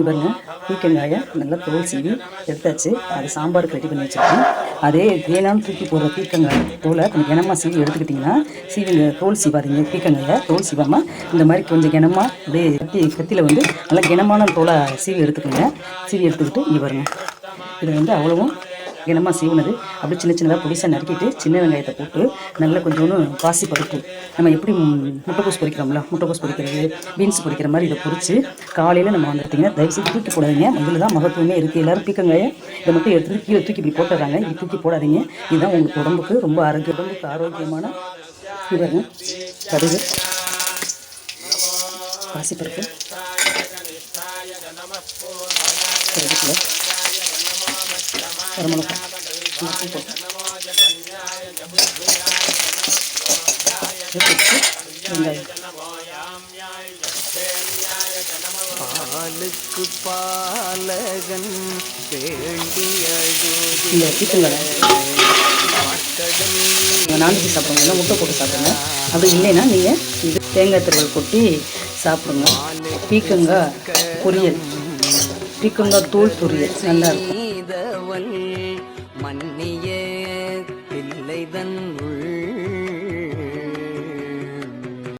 இவங்க பீக்கங்காயை நல்லா தோல் சீவி எடுத்தாச்சு. அது சாம்பாருக்கு ரெடி பண்ணி வச்சுருக்கேன் அதே வேணாம் தூக்கி போடுற பீக்கங்காய் தோலை கொஞ்சம் கிணமாக சீவி எடுத்துக்கிட்டிங்கன்னா சீவிங்க தோல் சீவாதீங்க பீக்கங்காயை தோல் சீவாமல் இந்த மாதிரி கொஞ்சம் கிணமாக அப்படியே கத்தி கத்தியில் வந்து நல்லா கிணமான தோலை சீவி எடுத்துக்கோங்க. சீவி எடுத்துக்கிட்டு இங்கே வருங்க இது வந்து அவ்வளவும் தினமாக சீவுனது. அப்படி சின்ன சின்னதாக பொடிசாக நறுக்கிட்டு சின்ன வெங்காயத்தை போட்டு நல்லா கொஞ்சோண்டு பாசி பருப்பு. நம்ம எப்படி முட்டைக்கோஸ் பொரிக்கிறோம்ல முட்டைக்கோஸ் பொரிக்கிறது பீன்ஸ் பொரிக்கிற மாதிரி இதை பொரிச்சு காலையில் நம்ம வந்து பார்த்தீங்கன்னா தயவுசெய்து தூக்கி போடாதீங்க. இதில் தான் மகத்துவமே இருக்குது எல்லாரும் பீக்கங்காயை இதை மட்டும் எடுத்து கீழே தூக்கி இப்படி போட்டுறாங்க இப்படி தூக்கி போடாதீங்க. இதுதான் உங்களுக்கு உடம்புக்கு ரொம்ப ஆரோக்கிய உடம்புக்கு ஆரோக்கியமான இவருங்க. கடுகு பாசிப்பருப்பு கருவேப்பிலை. வரமிளகா பாலுக்கு பாலகன் வேண்டி அழுது இந்த நான்வெஜ் முட்டை போட்டு சாப்பிடுங்க அப்படி இல்லைன்னா நீங்கள் இது தேங்காய் திருவல் கொட்டி சாப்பிடுங்க பீக்கங்காய் பொரியல் பீக்கங்காய் தூள் பொரியல் நல்லாயிருக்கும் இருக்கும் நீதவள் மன்னிய பிள்ளைதன்